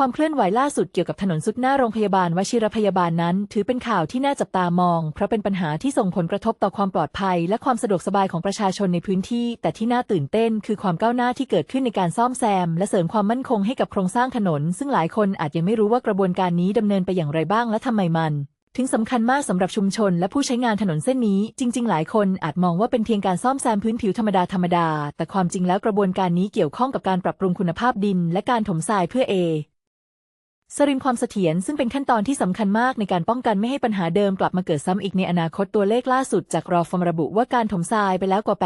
ความเคลื่อนไหวล่าสุดเกี่ยวกับถนนสุดหน้าโรงพยาบาลวชิรพยาบาลนั้น ถือเป็นข่าวที่น่าจับตามอง เพราะเป็นปัญหาที่ส่งผลกระทบต่อความปลอดภัย และความสะดวกสบายของประชาชนในพื้นที่ แต่ที่น่าตื่นเต้น คือความก้าวหน้าที่เกิดขึ้นในการซ่อมแซม และเสริมความมั่นคงให้กับโครงสร้างถนน ซึ่งหลายคนอาจยังไม่รู้ว่ากระบวนการนี้ดำเนินไปอย่างไรบ้างและทำไมมันถึงสำคัญมากสำหรับชุมชนและผู้ใช้งานถนนเส้นนี้ จริง ๆ หลายคนอาจมองว่าเป็นเพียงการซ่อมแซมพื้นผิวธรรมดาธรรมดา แต่ความจริงแล้วกระบวนการนี้เกี่ยวข้องกับการปรับปรุงคุณภาพดิน และการถมทรายเพื่อเอ สริมความเสถียรซึ่งเป็นขั้นตอนที่สำคัญมากในการป้องกันไม่ให้ปัญหาเดิมกลับมาเกิดซ้ำอีกในอนาคตตัวเลขล่าสุดจากรอฟอมระบุว่าการถมทรายไปแล้วกว่า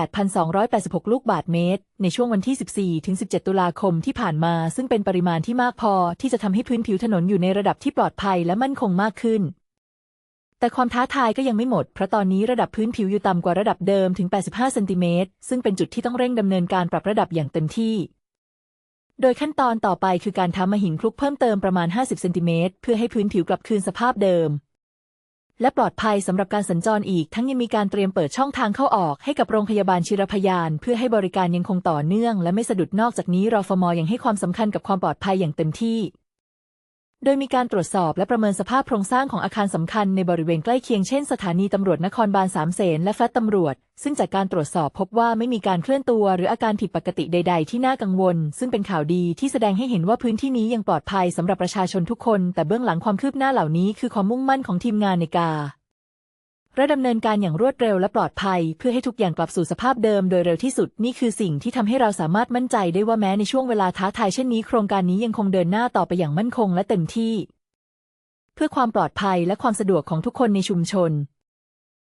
8,286 ลูกบาทเมตร ในช่วงวันที่ 14 ถึง 17 ตุลาคมที่ผ่านมา ซึ่งเป็นปริมาณที่มากพอที่จะทำให้พื้นผิวถนนอยู่ในระดับที่ปลอดภัยและมั่นคงมากขึ้น แต่ความท้าทายก็ยังไม่หมด เพราะตอนนี้ระดับพื้นผิวอยู่ต่ำกว่าระดับเดิมถึง 85 เซนติเมตรซึ่งเป็นจุดที่ต้องเร่งดำเนินการปรับระดับอย่างเต็มที่ โดยขั้นตอนต่อไปคือการทำมหินคลุกเพิ่มเติมประมาณ 50 เซนติเมตรเพื่อให้พื้นผิวกลับคืนสภาพเดิม และปลอดภัยสำหรับการสัญจรอีก ทั้งยังมีการเตรียมเปิดช่องทางเข้าออกให้กับโรงพยาบาลชิรพยาน เพื่อให้บริการยังคงต่อเนื่อง และไม่สะดุดนอกจากนี้รอฟมอยังให้ความสำคัญกับความปลอดภัยอย่างเต็มที่ โดยมีการตรวจสอบและประเมินสภาพโครงสร้างของอาคารสำคัญในบริเวณใกล้เคียงเช่นสถานีตำรวจนครบาลสามเสนและแฟลตตำรวจ ซึ่งจากการตรวจสอบพบว่าไม่มีการเคลื่อนตัวหรืออาการผิดปกติใด ๆ ที่น่ากังวล ซึ่งเป็นข่าวดีที่แสดงให้เห็นว่าพื้นที่นี้ยังปลอดภัยสำหรับประชาชนทุกคน แต่เบื้องหลังความคืบหน้าเหล่านี้คือความมุ่งมั่นของทีมงานในกา และดำเนินการอย่างรวดเร็วและปลอดภัย เพื่อให้ทุกอย่างกลับสู่สภาพเดิมโดยเร็วที่สุดนี่คือสิ่งที่ทำให้เราสามารถมั่นใจได้ว่าแม้ในช่วงเวลาท้าทายเช่นนี้ โครงการนี้ยังคงเดินหน้าต่อไปอย่างมั่นคงและเต็มที่ เพื่อความปลอดภัยและความสะดวกของทุกคนในชุมชน